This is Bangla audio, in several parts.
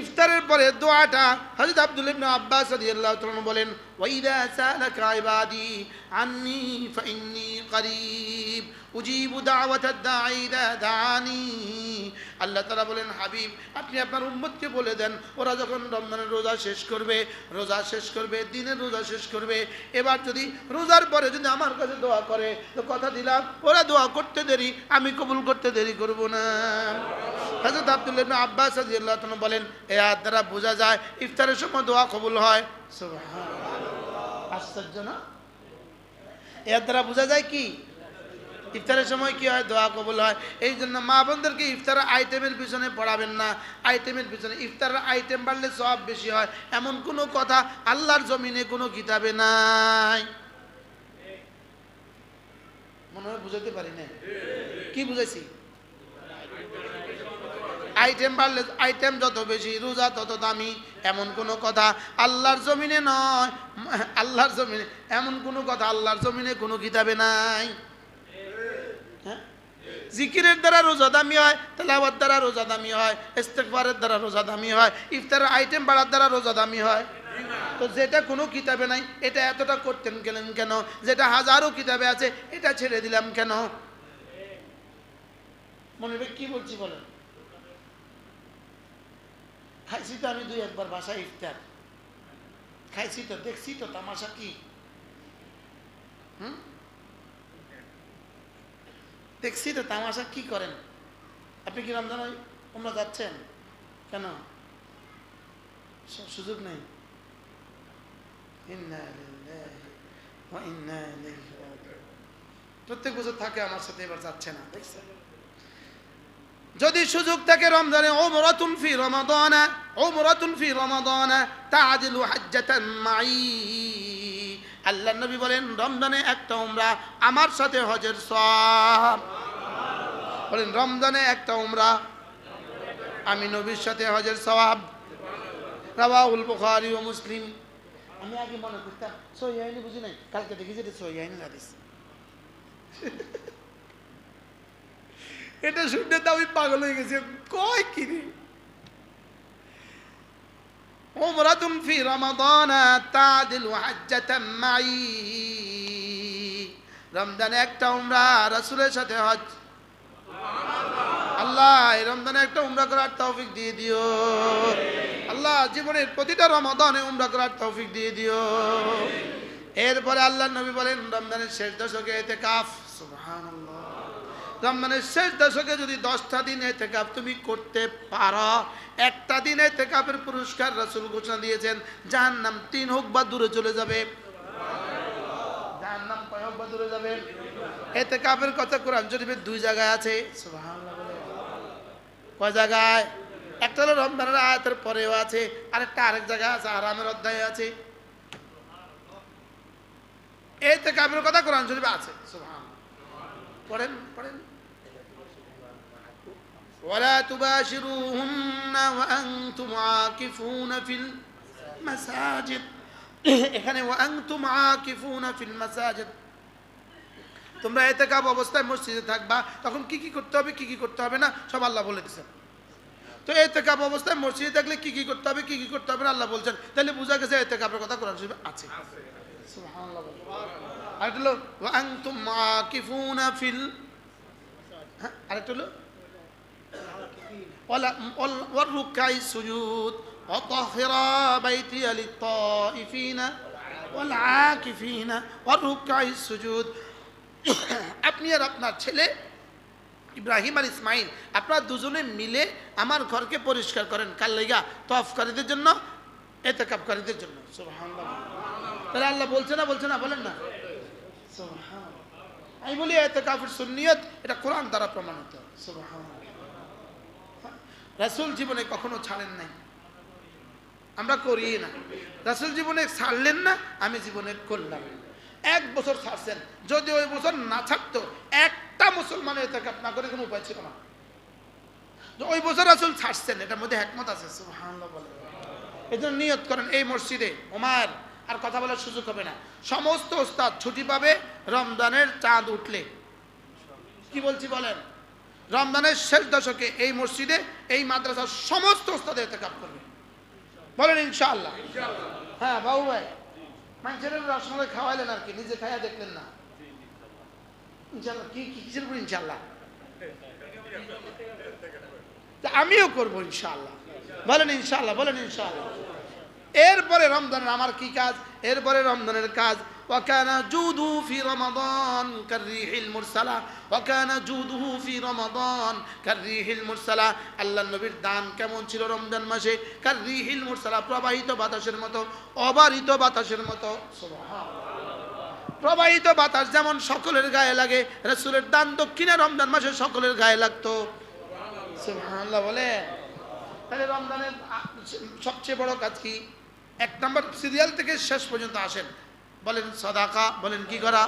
ইফতারের পরে দোয়াটা হযরত আব্দুল ইবনে আব্বাস রাদিয়াল্লাহু তাআলা বলেন, ওয়াইদা সালাকা ইবাদি আন্নি ফাইন্নি করিব, উজিবু দাওয়াতাদ দাঈ ইযা দাআনি। আল্লাহ তাআলা বলেন, হাবিব, আপনি আপনার উম্মতকে বলে দেন, ওরা যখন রমজানের রোজা শেষ করবে, রোজা শেষ করবে, দিনের রোজা শেষ করবে, এবার যদি রোজার পরে যদি আমার কাছে দোয়া করে, তো কথা দিলাম, ওরা দোয়া করতে দেরি, আমি কবুল করতে দেরি করব না। হযরত আব্দুল্লাহ ইবনে আব্বাস রাদিয়াল্লাহু তাআলা বলেন এ দ্বারা বোঝা যায় ইফতারের সময় দোয়া কবুল হয়। আশ্চর্য না? এর দ্বারা বোঝা যায় কি? ইফতারের সময় কি হয়? দোয়া কবুল হয়। এই জন্য মা বোনদেরকে ইফতারের আইটেমের পিছনে পড়াবেন না। আইটেমের পিছনে ইফতারের আইটেম বাড়লে সব বেশি হয়। এমন কোনো কথা আল্লাহর জমিনে কোনো কিতাবে নাই। মনে হয় বুঝাতে পারি না কি বুঝাইছি? আইটেম বাড়লে আইটেম যত বেশি, রোজা তত দামি, এমন কোনো কথা আল্লাহর জমিনে নয়। আল্লাহর জমিনে, এমন কোনো কথা আল্লাহর জমিনে কোনো কিতাবে নাই। হ্যাঁ? জিকিরের দ্বারা রোজা দামি হয়, তেলাওয়াত দ্বারা রোজা দামি হয় ইস্তেকবারের দ্বারা রোজা দামি হয়, ইফতারের আইটেম বাড়ার দ্বারা রোজা দামি হয়। তো যেটা কোনো কিতাবে নাই, এটা এতটা করতেন গেলেন কেন? যেটা হাজারো কিতাবে আছে, এটা ছেড়ে দিলাম কেন? মনে কি বলছি বলেন? খাইছি তো আমি দুই একবার বাসায় ইফতার। খাইছি তো, দেখছি তো তামাশা কি। হুম? দেখছি তো তামাশা কি করেন। আপনি কি রমজান ওই তোমরা যাচ্ছেন? কেন? সুযোগ নেই। প্রত্যেক বছর থাকে আমার সাথে, এবার যাচ্ছে না, দেখছেন? যদি সুযোগ থাকে রমজানে ওমরাতুন ফি রমাদানা ওমরাতুন ফি রমাদানা তাআদিলু হাজ্জাতান মাই আল্লাহ নবী বলেন, রমজানে একটা উমরা, আমার সাথে হজের সওয়াব। বলেন, রমজানে একটা উমরা, আমি নবীর সাথে হজের সওয়াব। রাওয়াহুল বুখারী ও মুসলিম। আমি আগে মনে করতাম আইনি বুঝি নাই, কালকে দেখি যে সহি আইনি হাদিস। এটা শুনতে তো আমি পাগল হয়ে গেছি কয় কি রে عمرة في رمضان تعدل حجة معي রমজানে একটা উমরা রাসূলের সাথে হজ আল্লাহ এই রমজানে একটা উমরা করার তৌফিক দিয়ে দিও আল্লাহ জীবনের প্রতিটা রমাদানে উমরা করার তৌফিক দিয়ে দিও এরপরে আল্লাহ নবী বলেন রমজানের শেষ দশকে এতে কাফ সুবহানাল্লাহ রমজানের শেষ দশকে যদি দশটা দিন এতে কাপ তুমি করতে পারো, একটা দিন এতে কাপের পুরস্কার রাসূল ঘোষণা দিয়েছেন যার নাম তিন হোক বা দূরে চলে যাবে। যার নাম কয় হোক বা দূরে যাবে। এতে কাপের কথা কোরআন শরীফের দুই জায়গায় আছে। কয় জায়গায়? একটা হলো রমজানের আয়াতের পরেও আছে, আরেকটা আরেক জায়গায় আছে, আরামের অধ্যায় আছে। এতে কাপের কথা কোরআন শরীফে আছে। পড়েন পড়েন। ولا تباشروهن وأنتم عاكفون في المساجد এখানে وأنتم عاكفون في المساجد তোমরা এতেকাব অবস্থায় মসজিদে থাকবা তখন কি কি করতে হবে কি কি করতে হবে না সব আল্লাহ বলে দিচ্ছেন তো এতেকাব অবস্থায় মসজিদে থাকলে কি কি করতে হবে কি কি করতে হবে না আল্লাহ বলছেন তাহলে বোঝা গেছে এতেকাবের কথা কোরআন শরীফে আছে সুবহানাল্লাহ বলে। আরেকটা হলো وأنتم عاكفون في ال হ্যাঁ আরেকটা হলো ولا- وال- والركع السجود وطهر بيتي للطائفين والعاكفين والركع السجود আপনি আর আপনার ছেলে ইব্রাহিম আর ইসমাইল আপনারা দুজনে মিলে আমার ঘরকে পরিষ্কার করেন কার লেগা তফকারীদের জন্য এতেকাবকারীদের জন্য সুবহানাল্লাহ তাহলে আল্লাহ বলছে না বলছে না বলেন না সুবহানাল্লাহ। আমি বলি এতেকাফের সুন্নিয়ত এটা কোরআন দ্বারা প্রমাণিত সুবহানাল্লাহ রাসূল জীবনে কখনো ছাড়েন নাই। আমরা করি না। রাসুল জীবনে ছাড়লেন না, আমি জীবনে করলাম এক বছর ছাড়ছেন, যদি ওই বছর না ছাড়তো, একটা মুসলমানের এতেকাফ না করে কোনো উপায় ছিল না। ওই বছর রাসুল ছাড়ছেন, এটার মধ্যে একমত আছে এই জন্য নিয়ত করেন, এই মসজিদে ওমার আর কথা বলার সুযোগ হবে না। সমস্ত ওস্তাদ ছুটি পাবে, রমজানের চাঁদ উঠলে। কি বলছি বলেন? রমজানের শেষ দশকে এই মসজিদে, এই মাদ্রাসার সমস্ত ওস্তাদের এতেকাপ করবে। বলেন ইনশাআল্লাহ। হ্যাঁ বাবু ভাই মানুষের রসমালাই খাওয়াইলেন আর কি, নিজে খাইয়া দেখলেন না। ইনশাল্লাহ কি কিসের ইনশাল্লাহ আমিও করব ইনশাআল্লাহ। বলেন ইনশাআল্লাহ বলেন ইনশাআল্লাহ। এরপরে রমজানের আমার কি কাজ এরপরে রমজানের কাজ وكان جوده في رمضان كالريح المرسلة وكان جوده في رمضان كالريح المرسلة আল্লাহ নবীর দান কেমন ছিল রমজান মাসে কাররিহিল মুরসালা প্রবাহিত বাতাসের মতো অবারিত বাতাসের মতো প্রবাহিত বাতাস যেমন সকলের গায়ে লাগে রসুলের দান দক্ষিণে রমজান মাসে সকলের গায়ে লাগতো সুবহানাল্লাহ বলে তাহলে রমজানের আ- সবচেয়ে বড় কাজ কি এক নম্বর সিরিয়াল থেকে শেষ পর্যন্ত আসেন। বলেন, সদাকা? বলেন, কি করা?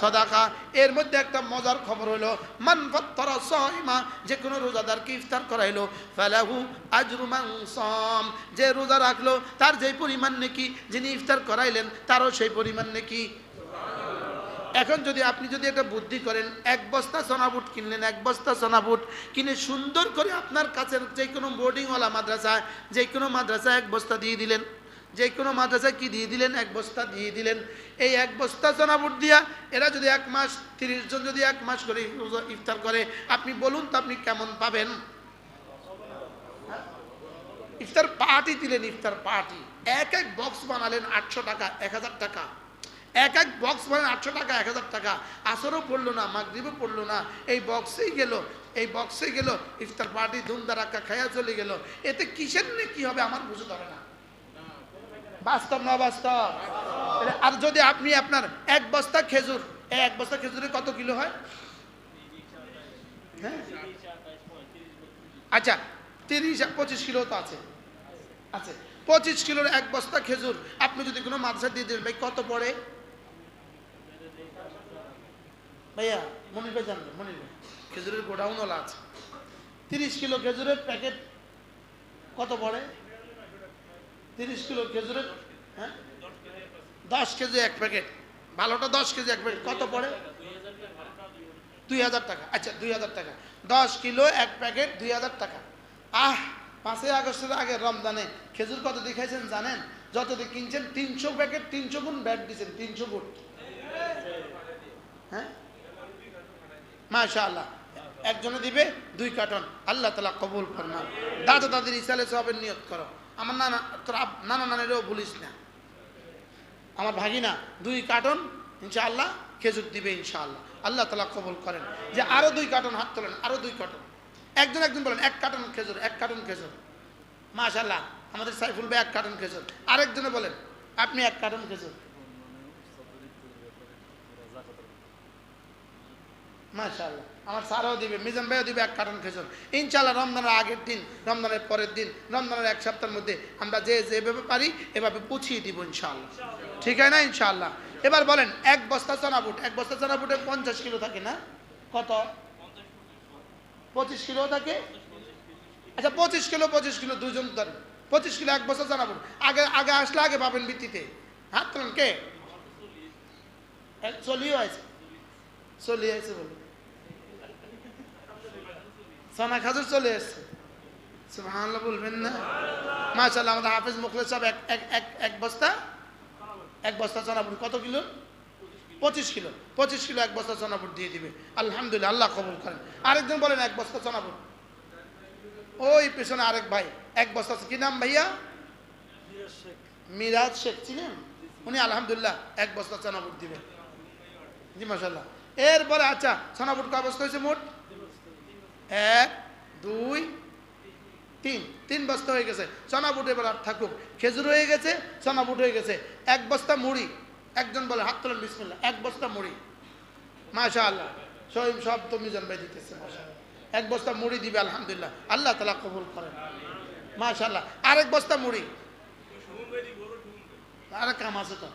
সদাকা। এর মধ্যে একটা মজার খবর হলো, মান সাইমা, যে কোনো রোজাদারকে ইফতার করাইলো, ফালাহু আজরু মান সাম, যে রোজা রাখল, তার যেই পরিমাণ নাকি যিনি ইফতার করাইলেন, তারও সেই পরিমাণ নাকি। এখন যদি আপনি যদি একটা বুদ্ধি করেন, এক বস্তা সোনাবুট কিনলেন, এক বস্তা সোনাবুট কিনে সুন্দর করে আপনার কাছের যে কোনো বোর্ডিংওয়ালা মাদ্রাসা যে কোনো মাদ্রাসা এক বস্তা দিয়ে দিলেন যে কোনো মাদ্রাসায় কি দিয়ে দিলেন? এক বস্তা দিয়ে দিলেন। এই এক বস্তা সোনাবুট দিয়া, এরা যদি এক মাস, তিরিশ জন যদি এক মাস করে ইফতার করে, আপনি বলুন তো আপনি কেমন পাবেন? ইফতার পার্টি দিলেন, ইফতার পার্টি। এক এক বক্স বানালেন আটশো টাকা, এক হাজার টাকা। এক এক বক্স বানালেন আটশো টাকা, এক হাজার টাকা। আসরও পড়ল না, মাগরিবও পড়ল না। এই বক্সেই গেল, এই বক্সে গেল, ইফতার পার্টি ধুমধারাক্কা খাইয়া চলে গেল। এতে কিসের নে কি হবে আমার বুঝে ধরে না। বাস্তব না বাস্তব? আর যদি আপনি আপনার এক বস্তা খেজুর এক বস্তা খেজুরে কত কিলো হয়? হ্যাঁ? আচ্ছা তিরিশ, পঁচিশ কিলো তো আছে। আছে। পঁচিশ কিলোর এক বস্তা খেজুর, আপনি যদি কোনো মাদ্রাসা দিয়ে দেন, ভাই, কত পড়ে? ভাইয়া, মনির ভাই জানবে, মনির ভাই। খেজুরের গোডাউনওয়ালা আছে। তিরিশ কিলো খেজুরের প্যাকেট কত পড়ে? তিরিশ কিলো খেজুরের হ্যাঁ? দশ কেজি এক প্যাকেট। ভালোটা দশ কেজি এক প্যাকেট। কত পড়ে? দুই হাজার টাকা। আচ্ছা দুই হাজার টাকা। দশ কিলো এক প্যাকেট, দুই হাজার টাকা। আহ, পাঁচই আগস্টের আগে রমজানে খেজুর কত দিয়ে খাইছেন জানেন? যত দিয়ে কিনছেন তিনশো প্যাকেট, তিনশো গুণ ব্যাট দিচ্ছেন তিনশো গুণ। হ্যাঁ? মাশা আল্লাহ একজনে দিবে দুই কার্টন। আল্লাহ তালা কবুল ফরমান দাদা দাদির ইসালে সবের নিয়ত করো। আমার নানা নানা নানিরও বলিস না। আমার ভাগিনা, দুই কার্টন, ইনশাআল্লাহ, খেজুর দিবে ইনশাআল্লাহ। আল্লাহ তালা কবুল করেন যে আরও দুই কার্টন হাত তোলেন, আরও দুই কার্টন। একজন একজন বলেন, এক কার্টন খেজুর, এক কার্টন খেজুর। মাশাল্লাহ আমাদের সাইফুল ভাই এক কার্টন খেজুর। আরেকজনে বলেন, আপনি এক কার্টন খেজুর। মাশাল্লাহ আমার স্যারও দিবে মিজান ভাইও দিবে এক কার্টন খেজুর। ইনশাল্লাহ রমজানের আগের দিন, রমজানের পরের দিন, রমজানের এক সপ্তাহের মধ্যে আমরা যে যেভাবে পারি এভাবে পুছিয়ে দিব ইনশাল্লাহ ঠিক আছে না ইনশাল্লাহ এবার বলেন, এক বস্তা চনাবুট এক বস্তা চনাবুটে পঞ্চাশ কিলো থাকে না? কত? পঁচিশ কিলো থাকে? আচ্ছা পঁচিশ কিলো পঁচিশ কিলো দুজন ধরেন। পঁচিশ কিলো এক বস্তা চনাবুট আগে আগে আসলে আগে পাবেন ভিত্তিতে। হাত তোলেন কে? চলিও আছে চলে আছে বলে। সানা খাজুর চলে এসছে। সুবহানাল্লাহ বলবেন না। মাশাআল্লাহ, আমাদের হাফেজ মুখলেস সব এক এক এক এক বস্তা? এক বস্তা চনাপুর কত কিলো? পঁচিশ কিলো। পঁচিশ কিলো এক বস্তা চনাপুর দিয়ে দিবে। আলহামদুলিল্লাহ, আল্লাহ কবুল করেন। আরেকজন বলেন, এক বস্তা চনাপুর ওই পেছনে আরেক ভাই। এক বস্তা কি নাম ভাইয়া? মিরাজ শেখ। চিনেন? উনি আলহামদুলিল্লাহ এক বস্তা চনাপুর দিবে। জি মাসাল্লাহ এরপরে আচ্ছা সোনাপুট কয় বস্তা হয়েছে মোট? এক, দুই, তিন। তিন বস্তা হয়ে গেছে। সোনাপুট এবার আর থাকুক। খেজুর হয়ে গেছে সোনাপুট হয়ে গেছে। এক বস্তা মুড়ি। একজন বলে, হাত তোলেন বিসমিল্লা এক বস্তা মুড়ি। মাশা আল্লাহ সব সব তো মিজান ভাই দিতেছে এক বস্তা মুড়ি দিবে, আলহামদুলিল্লাহ। আল্লাহ তালা কবুল করেন। মাশাল্লাহ আরেক বস্তা মুড়ি। আরেক কাম আছে তো।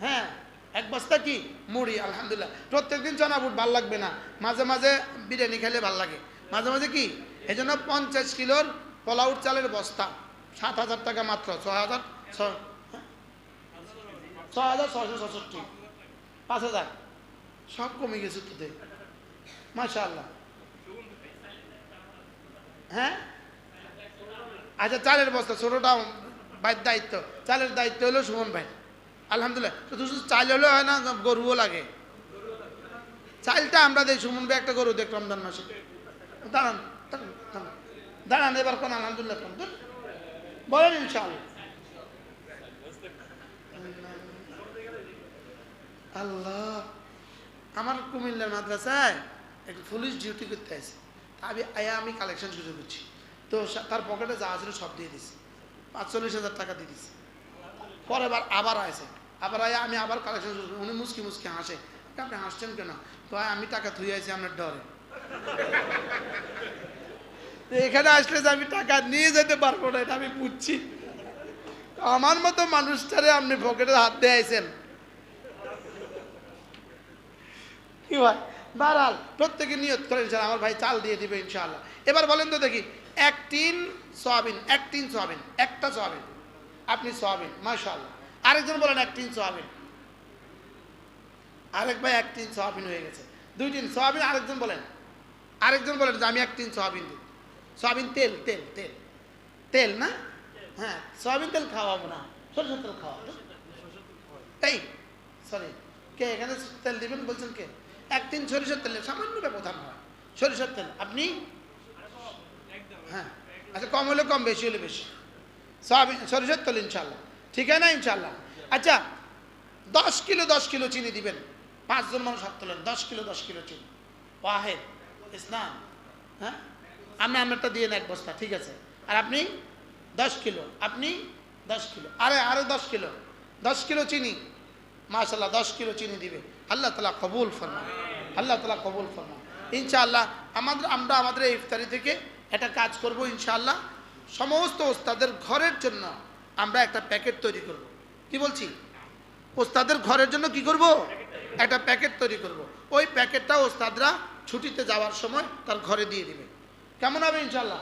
হ্যাঁ। এক বস্তা কি? মুড়ি, আলহামদুলিল্লাহ। প্রত্যেকদিন চনা বুট ভালো লাগবে না। মাঝে মাঝে বিরিয়ানি খেলে ভালো লাগে। মাঝে মাঝে কি? এই জন্য পঞ্চাশ কিলোর পোলাউট চালের বস্তা। সাত হাজার টাকা মাত্র। ছ হাজার ছ হাজার ছশো ছষট্টি। পাঁচ হাজার। সব কমে গেছে তোদের মাশাআল্লাহ। হ্যাঁ? আচ্ছা চালের বস্তা ছোটটা ভাইয়ের দায়িত্ব। চালের দায়িত্ব হলো সুমন ভাই। আলহামদুলিল্লাহ। শুধু চাল হলে হয় না গরুও লাগে? চালটা আমরা দেই সুমন ভাই একটা গরু দেখ রমজান মাসে। দাঁড়ান দাঁড়ান, এবার কোন আলহামদুলিল্লাহ কোন। বলেন ইনশাআল্লাহ। আল্লাহ আমার কুমিল্লার মাদ্রাসায় একটা পুলিশ ডিউটি করতে আছে আমি আয়া আমি কালেকশন শুরু করছি। তো তার পকেটে যা ছিল সব দিয়ে দিছি। পাঁচচল্লিশ হাজার টাকা দিয়ে দিছি। পরে আবার আবার আসে। আবার আয়া আমি আবার কালেকশন উনি মুসকি মুসকি হাসে। আপনি হাসছেন কেন? তো আমি টাকা থুই আছি আপনার ডরে। এখানে আসলে যে আমি টাকা নিয়ে যেতে পারব না, এটা আমি বুঝছি। আমার মতো মানুষটারে আপনি পকেটে হাত দিয়ে আইছেন। কি হয় বারাল প্রত্যেকে নিয়ত করেন ইনশাল্লাহ আমার ভাই চাল দিয়ে দিবে ইনশাআল্লাহ। এবার বলেন তো দেখি এক টিন সয়াবিন এক টিন সয়াবিন, একটা সয়াবিন। আপনি সয়াবিন, মাশাআল্লাহ। আরেকজন বলেন এক টিন সয়াবিন। আরেক ভাই এক টিন সয়াবিন হয়ে গেছে। দুই টিন সয়াবিন, আরেকজন বলেন। আরেকজন বলেন যে আমি এক টিন সয়াবিন দিই। সোয়াবিন তেল তেল তেল। তেল না? হ্যাঁ সোয়াবিন তেল খাওয়াবো না। সরষের তেল খাওয়াবো। এই সরি কে এখানে তেল দিবেন বলছেন কে? এক তিন সরিষার তেল সামান্য ব্যবধান হয়। সরিষার তেল। আপনি? হ্যাঁ। আচ্ছা কম হলে কম, বেশি হলে বেশি। সয়াবিন, সরিষার তেল ইনশাল্লাহ ঠিক আছে না ইনশাল্লাহ আচ্ছা দশ কিলো দশ কিলো চিনি দিবেন। পাঁচজন মানুষ হাত তোলেন, দশ কিলো দশ কিলো চিনি। ওয়াহেদ, ইসলাম হ্যাঁ? আমি আমারটা দিয়ে এক বস্তা, ঠিক আছে? আর আপনি দশ কিলো, আপনি দশ কিলো। আরে, আরও দশ কিলো দশ কিলো চিনি। মাশাল্লাহ দশ কিলো চিনি দিবে। আল্লাহ তালা কবুল ফরমা আল্লাহ তালা কবুল ফরমা ইনশাআল্লাহ, আমাদের, আমরা আমাদের ইফতারি থেকে একটা কাজ করব ইনশাআল্লাহ। সমস্ত ওস্তাদের ঘরের জন্য আমরা একটা প্যাকেট তৈরি করব। কি বলছি? ওস্তাদের ঘরের জন্য কি করব? একটা প্যাকেট তৈরি করব। ওই প্যাকেটটা ওস্তাদরা ছুটিতে যাওয়ার সময় তার ঘরে দিয়ে দিবে। কেমন হবে ইনশাল্লাহ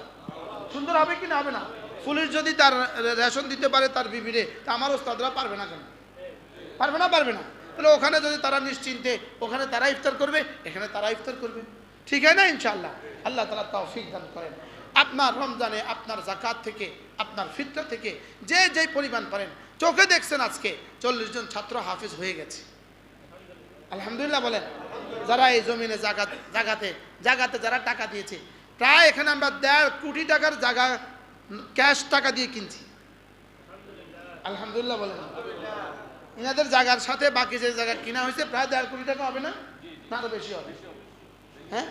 সুন্দর হবে কি না হবে না? পুলিশ যদি তার রেশন দিতে পারে তার বিবিরে, তা আমার ওস্তাদরা পারবে না কেন? পারবে না পারবে না? তাহলে ওখানে যদি তারা নিশ্চিন্তে, ওখানে তারা ইফতার করবে, এখানে তারা ইফতার করবে। ঠিক আছে না ইনশাল্লাহ আল্লাহ তালা তৌফিক দান করেন। আপনার রমজানে, আপনার জাকাত থেকে, আপনার ফিতরা থেকে, যে যেই পরিমাণ পারেন, চোখে দেখছেন আজকে চল্লিশ জন ছাত্র হাফিজ হয়ে গেছে। আলহামদুলিল্লাহ বলেন, যারা এই জমিনে জাগাত জাগাতে জাগাতে যারা টাকা দিয়েছে, প্রায় এখানে আমরা দেড় কোটি টাকার জায়গা, ক্যাশ টাকা দিয়ে কিনছি। আলহামদুলিল্লাহ বলেন। এনাদের জায়গার সাথে বাকি যে জায়গা কিনা হয়েছে, প্রায় দেড় কোটি টাকা হবে না? না আরও বেশি হবে। হ্যাঁ?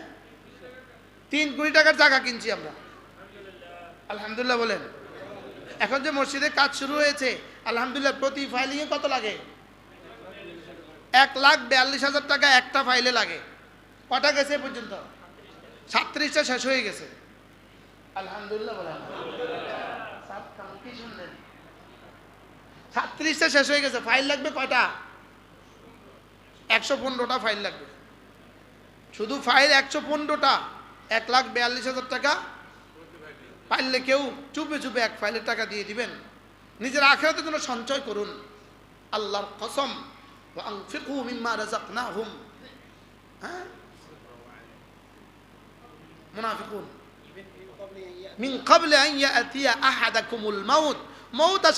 তিন কোটি টাকার জায়গা কিনছি আমরা। আলহামদুলিল্লাহ বলেন। এখন যে মসজিদে কাজ শুরু হয়েছে, আলহামদুলিল্লাহ প্রতি ফাইলিংয়ে কত লাগে? এক লাখ বিয়াল্লিশ হাজার টাকা একটা ফাইলে লাগে। কটা গেছে পর্যন্ত? সাতত্রিশটা শেষ হয়ে গেছে। আলহামদুলিল্লাহ সাতত্রিশটা শেষ হয়ে গেছে ফাইল লাগবে কয়টা? একশো পনেরোটা ফাইল লাগবে। শুধু ফাইল একশো পনেরোটা, এক লাখ বিয়াল্লিশ হাজার টাকা পাইলে কেউ চুপে চুপে এক ফাইলে টাকা দিয়ে দিবেন। নিজের আখেরাতে কোনো সঞ্চয় করুন। আল্লাহর কসম হ্যাঁ?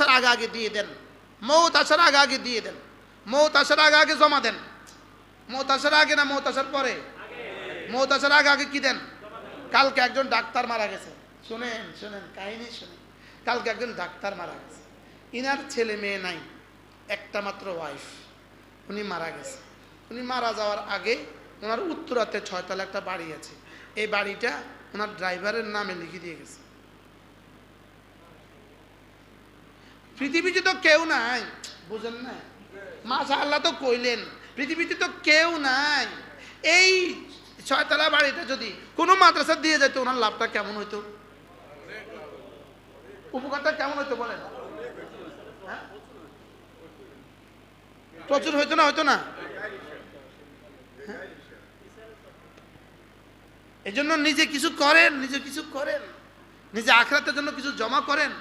আগে দিয়ে দেন। আগে আগে দিয়ে দেন। আগে আগে জমা দেন। আগে না পরে? আগে কি দেন? কালকে একজন ডাক্তার মারা গেছে। শুনেন শুনেন, কাহিনী শুনেন। কালকে একজন ডাক্তার মারা গেছে। ইনার ছেলে মেয়ে নাই, একটা মাত্র ওয়াইফ উনি মারা গেছে। উনি মারা যাওয়ার আগে ওনার উত্তরাতে ছয়তলা একটা বাড়ি আছে। এই বাড়িটা ওনার ড্রাইভারের নামে লিখে দিয়ে গেছে। পৃথিবীতে তো কেউ নাই, বুঝেন না? মাসা আল্লাহ তো কইলেন, পৃথিবীতে তো কেউ নাই। এই ছয়তলা বাড়িটা যদি কোনো মাদ্রাসা দিয়ে যেত, ওনার লাভটা কেমন হইতো? উপকারটা কেমন হইতো বলেন? হ্যাঁ? প্রচুর হইতো না হইতো না? হ্যাঁ? এই জন্য নিজে কিছু করেন, নিজে কিছু করেন। নিজে আখরাতের জন্য কিছু জমা করেন,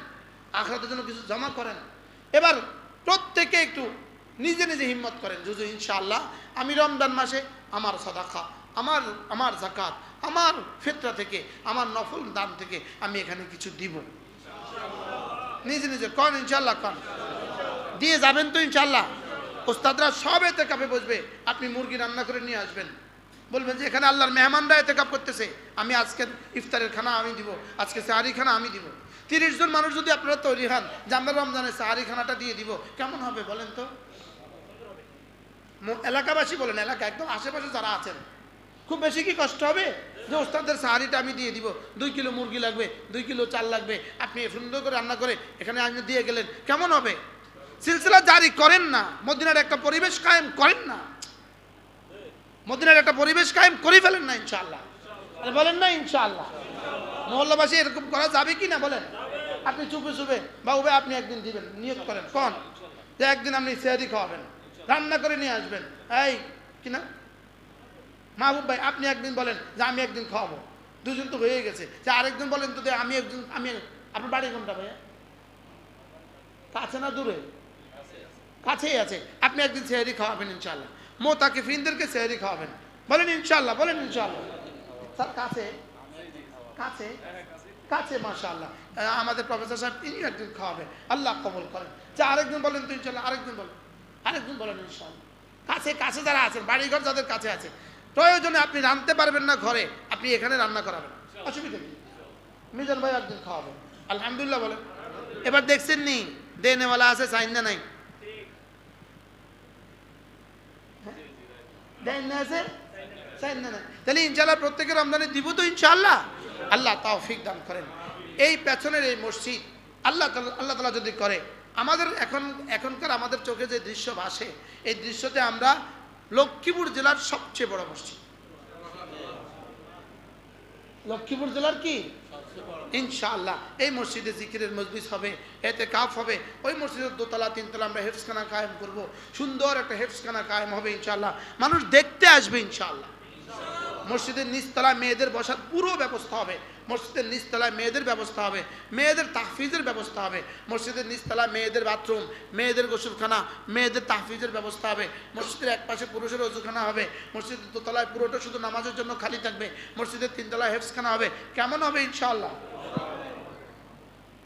আখরাতের জন্য কিছু জমা করেন। এবার প্রত্যেকে একটু নিজে নিজে হিম্মত করেন যুজু ইনশাআল্লাহ, আমি রমজান মাসে আমার সদাখা আমার আমার জাকাত আমার ফেতরা থেকে, আমার নফল দান থেকে আমি এখানে কিছু দিব। নিজে নিজে কন ইনশাল্লাহ কন। দিয়ে যাবেন তো ইনশাল্লাহ ওস্তাদরা সব এতে কাপে বসবে। আপনি মুরগি রান্না করে নিয়ে আসবেন। বলবেন যে, এখানে আল্লাহর মেহমানরা এতে কাপ করতেছে। আমি আজকে ইফতারের খানা আমি দিব, আজকে সাহারি খানা আমি দিব। তিরিশ জন মানুষ যদি আপনারা তৈরি হন, যে আমরা রমজানে সাহারি খানাটা দিয়ে দিব, কেমন হবে বলেন তো? এলাকাবাসী বলেন, এলাকা একদম আশেপাশে যারা আছেন। খুব বেশি কি কষ্ট হবে? যে ওস্তাদের সাহারিটা আমি দিয়ে দিব। দুই কিলো মুরগি লাগবে, দুই কিলো চাল লাগবে। আপনি সুন্দর করে রান্না করে এখানে আপনি দিয়ে গেলেন। কেমন হবে? সিলসিলা জারি করেন না, মদিনার একটা পরিবেশ কায়েম করেন না। মদিনার একটা পরিবেশ কায়েম করে ফেলেন না ইনশাল্লাহ আরে বলেন না, ইনশাআল্লাহ। মহল্লাবাসী এরকম করা যাবে কি না বলেন? আপনি চুপে চুপে বাবু ভাই আপনি একদিন দিবেন নিয়োগ করেন। কোন, যে একদিন আপনি সেহারি খাওয়াবেন, রান্না করে নিয়ে আসবেন। এই, কি না? মাহবুব ভাই আপনি একদিন বলেন যে আমি একদিন খাওয়াবো। দুজন তো হয়ে গেছে। যে আরেকদিন বলেন তো আমি একদিন আমি আপনার বাড়ি কোনটা ভাইয়া? কাছে না দূরে? কাছেই আছে। আপনি একদিন সেহারি খাওয়াবেন ইনশাল্লাহ মোতাকে ফিনদেরকে সেহারি খাওয়াবেন। বলেন ইনশাল্লাহ বলেন ইনশাল্লাহ স্যার কাছে? কাছে? কাছে মাশাআল্লাহ। আহ, আমাদের প্রফেসর সাহেব তিনি একদিন খাওয়াবেন আল্লাহ কবল করেন। যে আরেকদিন বলেন তো ইনশাল্লাহ আরেকদিন বলেন। আরেকদিন বলেন ইনশাল্লাহ কাছে কাছে যারা আছেন বাড়িঘর যাদের কাছে আছে। প্রয়োজনে আপনি রাঁধতে পারবেন না ঘরে, আপনি এখানে রান্না করাবেন। অসুবিধা নেই। মিজান ভাই একদিন খাওয়াবেন। আলহামদুলিল্লাহ বলেন। এবার দেখছেন নি, দেনেওয়ালা আছে চাইন না নাই? নাই। তাহলে ইনশাল্লাহ প্রত্যেকের রমজানে দিব তো ইনশাল্লাহ আল্লাহ তৌফিক দান করেন। এই পেছনের এই মসজিদ, আল্লাহ আল্লাহ তালা যদি করে, আমাদের এখন এখনকার আমাদের চোখে যে দৃশ্য ভাসে, এই দৃশ্যতে আমরা লক্ষ্মীপুর জেলার সবচেয়ে বড় মসজিদ। লক্ষ্মীপুর জেলার কি? ইনশাআল্লাহ। এই মসজিদে জিকিরের মজলিস হবে এতে কাফ হবে। ওই মসজিদের দোতলা, তিনতলা আমরা হেফসখানা কায়েম করব। সুন্দর একটা হেফসখানা কায়েম হবে ইনশাআল্লাহ। মানুষ দেখতে আসবে ইনশাআল্লাহ। মসজিদের নিচতলায় মেয়েদের বসার পুরো ব্যবস্থা হবে। মসজিদের নিচতলায় মেয়েদের ব্যবস্থা হবে, মেয়েদের তাহফিজের ব্যবস্থা হবে, মসজিদের নিচতলায় মেয়েদের বাথরুম মেয়েদের গোসলখানা, মেয়েদের তাহফিজের ব্যবস্থা হবে, মসজিদের এক পাশে পুরুষের অজুখানা হবে, মসজিদের দোতলায় পুরোটা শুধু নামাজের জন্য খালি থাকবে, মসজিদের তিনতলায় হেফসখানা হবে, কেমন হবে ইনশাআল্লাহ?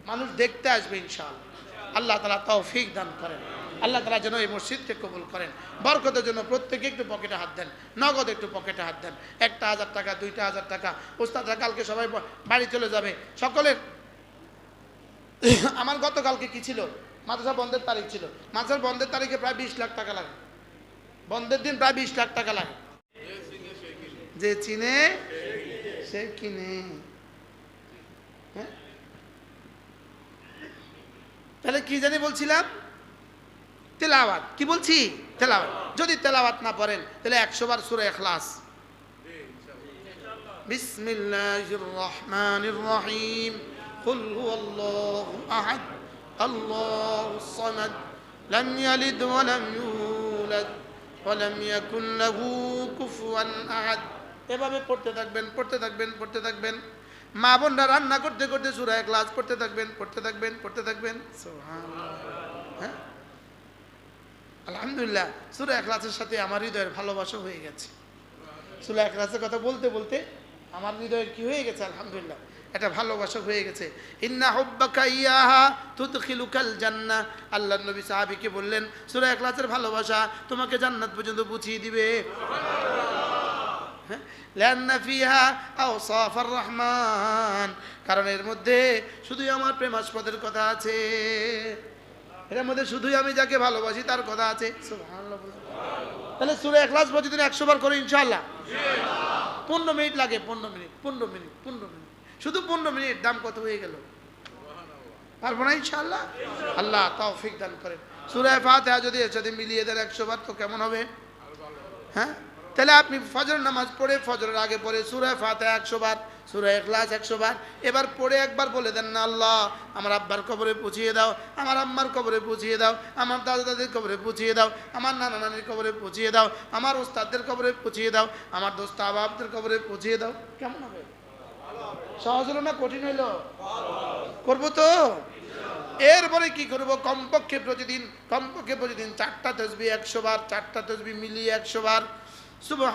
মানুষ দেখতে আসবে ইনশাআল্লাহ। আল্লাহ তালা তৌফিক দান করেন। আল্লাহ তালা যেন এই মসজিদকে কবুল করেন। বরকতের জন্য প্রত্যেকে একটু পকেটে হাত দেন, নগদ একটু পকেটে হাত দেন। একটা হাজার টাকা, দুইটা হাজার টাকা ওস্তাদরা কালকে সবাই বাড়ি চলে যাবে। সকলের আমার গতকালকে কি ছিল? মাদ্রাসা বন্ধের তারিখ ছিল। মাদ্রাসার বন্ধের তারিখে প্রায় বিশ লাখ টাকা লাগে। বন্ধের দিন প্রায় বিশ লাখ টাকা লাগে। যে চিনে, সে কিনে। হ্যাঁ? তাহলে কি জানি বলছিলাম? তেলাওয়াত কি বলছি তেলাওয়াত যদি তেলাওয়াত না পড়েন তাহলে একশো বার সুরে এখলাস বিসমিল্লাহির রহমানির রহিম قل هو الله أحد الله الصمد لم يلد ولم يولد ولم يكن له كفوا أحد এভাবে পড়তে থাকবেন পড়তে থাকবেন পড়তে থাকবেন মা বোনরা রান্না করতে করতে সুরা ক্লাস পড়তে থাকবেন পড়তে থাকবেন পড়তে থাকবেন সুবহানাল্লাহ। হ্যাঁ আলহামদুলিল্লাহ, সুরা এখলাসের সাথে আমার হৃদয়ের ভালোবাসা হয়ে গেছে। সুরা এখলাসের কথা বলতে বলতে আমার হৃদয়ের কি হয়ে গেছে? আলহামদুলিল্লাহ এটা ভালোবাসা হয়ে গেছে। ইন্না হুব্বাকা ইয়াহা তুদখিলুকাল জান্নাহ। আল্লাহ নবী সাহাবীকে বললেন, সূরা ইখলাসের ভালোবাসা তোমাকে জান্নাত পর্যন্ত পৌঁছিয়ে দিবে। হ্যাঁ? লান্না ফিহা আওসাফার রহমান। কারণ এর মধ্যে শুধুই আমার প্রেমাস্পদের কথা আছে। এর মধ্যে শুধুই আমি যাকে ভালোবাসি তার কথা আছে। তাহলে সুরে এক এখলাস প্রতিদিন একশো বার করে ইনশাল্লাহ পনেরো মিনিট লাগে পনেরো মিনিট পনেরো মিনিট পনেরো মিনিট। শুধু পনেরো মিনিট দাম কত হয়ে গেল? পারব না ইনশাল্লাহ আল্লাহ তৌফিক দান করেন। সুরায় ফাতেহা যদি এর সাথে মিলিয়ে দেন একশো বার তো কেমন হবে? হ্যাঁ? তাহলে আপনি ফজর নামাজ পড়ে ফজরের আগে পড়ে সুরায় ফাতেহা একশো বার। সুরা এখলাস একশো বার এবার পড়ে একবার বলে দেন, না আল্লাহ, আমার আব্বার কবরে পুছিয়ে দাও, আমার আম্মার কবরে পুছিয়ে দাও, আমার দাদা দাদির কবরে পুছিয়ে দাও, আমার নানা নানির কবরে পুছিয়ে দাও, আমার ওস্তাদদের কবরে পুছিয়ে দাও, আমার দোস্ত আবাবদের কবরে পুছিয়ে দাও। কেমন হবে? সহজ হলো না কঠিন হইল? করব তো? এরপরে কি করব? কমপক্ষে প্রতিদিন কমপক্ষে প্রতিদিন চারটা তসবি একশো বার চারটা তসবি মিলিয়ে একশো বার সুবাহ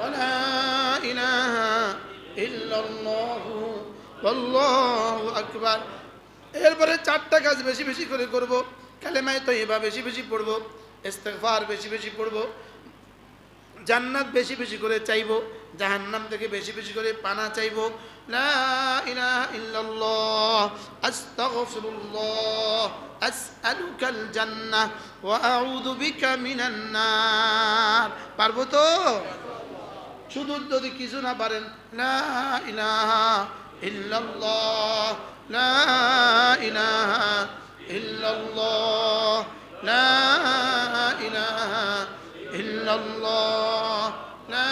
ولا إله إلا الله والله أكبر এরপরে চারটা কাজ বেশি বেশি করে করব কালেমায় তৈবা বেশি বেশি পড়ব ইস্তেগফার বেশি বেশি পড়ব জান্নাত বেশি বেশি করে চাইবো জাহান্নাম থেকে বেশি বেশি করে পানা চাইবো লা ইলাহা ইল্লাল্লাহ আস্তাগফিরুল্লাহ আসআলুকাল জান্নাহ ওয়া আউযু বিকা মিনান নার পারবো তো শুধু যদি কিছু না পারেন, লা ইলাহা ইল্লাল্লাহ, লা ইলাহা ইল্লাল্লাহ, লা ইলাহা ইল্লাল্লাহ, লা